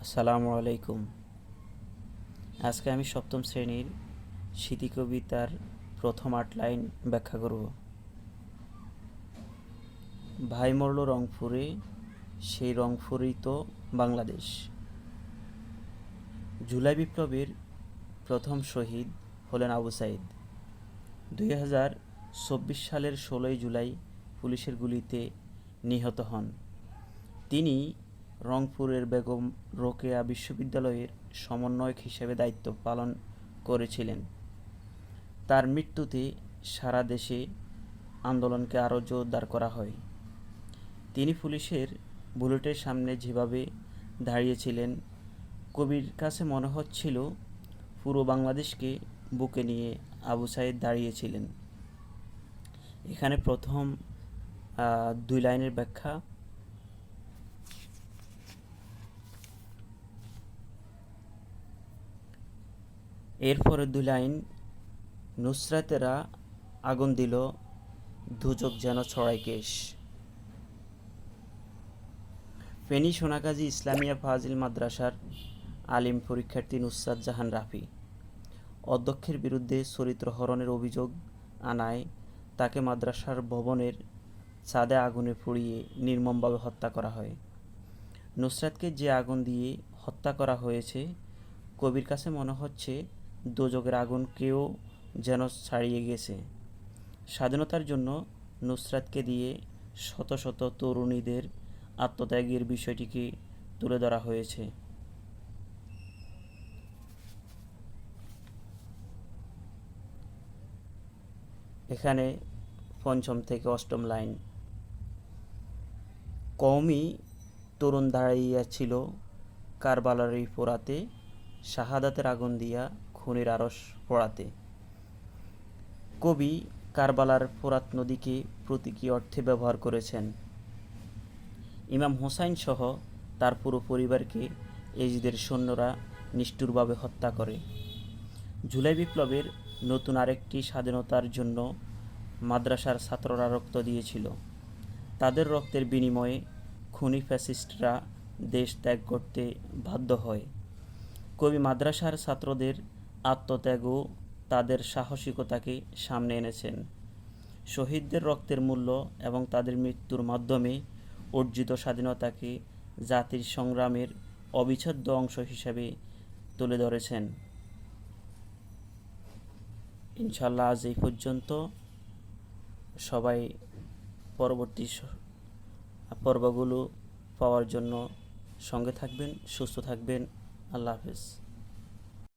আসসালামু আলাইকুম। আজকে আমি সপ্তম শ্রেণির স্মৃতি কবিতার প্রথম আট লাইন ব্যাখ্যা করব। ভাই মরল রংপুরে, সেই রংপুরেই তো বাংলাদেশ। জুলাই বিপ্লবের প্রথম শহীদ হলেন আবু সাইদ। দুই হাজার চব্বিশ সালের ষোলোই জুলাই পুলিশের গুলিতে নিহত হন। তিনি রংপুরের বেগম রোকেয়া বিশ্ববিদ্যালয়ের সমন্বয়ক হিসেবে দায়িত্ব পালন করেছিলেন। তার মৃত্যুতে সারা দেশে আন্দোলনকে আরও জোরদার করা হয়। তিনি পুলিশের বুলেটের সামনে যেভাবে দাঁড়িয়েছিলেন, কবির কাছে মনে হচ্ছিল পুরো বাংলাদেশকে বুকে নিয়ে আবু সাইদ দাঁড়িয়েছিলেন। এখানে প্রথম দুই লাইনের ব্যাখ্যা। এরপরে দুই লাইন, নুসরাতেরা আগুন দিল দুচোখ যেন ছড়াই কেশ। ফেনী সোনাগাজী ইসলামিয়া ফাজিল মাদ্রাসার আলিম পরীক্ষার্থী নুসরাত জাহান রাফি অধ্যক্ষের বিরুদ্ধে চরিত্র হরণের অভিযোগ আনায় তাকে মাদ্রাসার ভবনের ছাদে আগুনে পুড়িয়ে নির্মমভাবে হত্যা করা হয়। নুসরাতকে যে আগুন দিয়ে হত্যা করা হয়েছে, কবির কাছে মনে হচ্ছে দোজকের আগুন কেউ যেন ছাড়িয়ে গেছে। স্বাধীনতার জন্য নুসরাতকে দিয়ে শত শত তরুণীদের আত্মত্যাগের বিষয়টিকে তুলে ধরা হয়েছে। এখানে পঞ্চম থেকে অষ্টম লাইন। কওমি তরুণ দাঁড়াইয়াছিল কারবালারি পোড়াতে শাহাদাতের আগুন দিয়া খুনের আরস পোড়াতে। কবি কারবালার ফোরাত নদীকে প্রতীকী অর্থে ব্যবহার করেছেন। ইমাম হোসাইন সহ তার পুরো পরিবারকে এজিদের সৈন্যরা নিষ্ঠুরভাবে হত্যা করে। জুলাই বিপ্লবের নতুন আরেকটি স্বাধীনতার জন্য মাদ্রাসার ছাত্ররা রক্ত দিয়েছিল। তাদের রক্তের বিনিময়ে খুনি ফ্যাসিস্টরা দেশ ত্যাগ করতে বাধ্য হয়। কবি মাদ্রাসার ছাত্রদের আত্মত্যাগ ও তাদের সাহসিকতাকে সামনে এনেছেন। শহীদদের রক্তের মূল্য এবং তাদের মৃত্যুর মাধ্যমে অর্জিত স্বাধীনতাকে জাতির সংগ্রামের অবিচ্ছেদ্য অংশ হিসাবে তুলে ধরেছেন। ইনশাল্লাহ আজ এই পর্যন্ত। সবাই পরবর্তী পর্বগুলো পাওয়ার জন্য সঙ্গে থাকবেন, সুস্থ থাকবেন। আল্লাহ হাফেজ।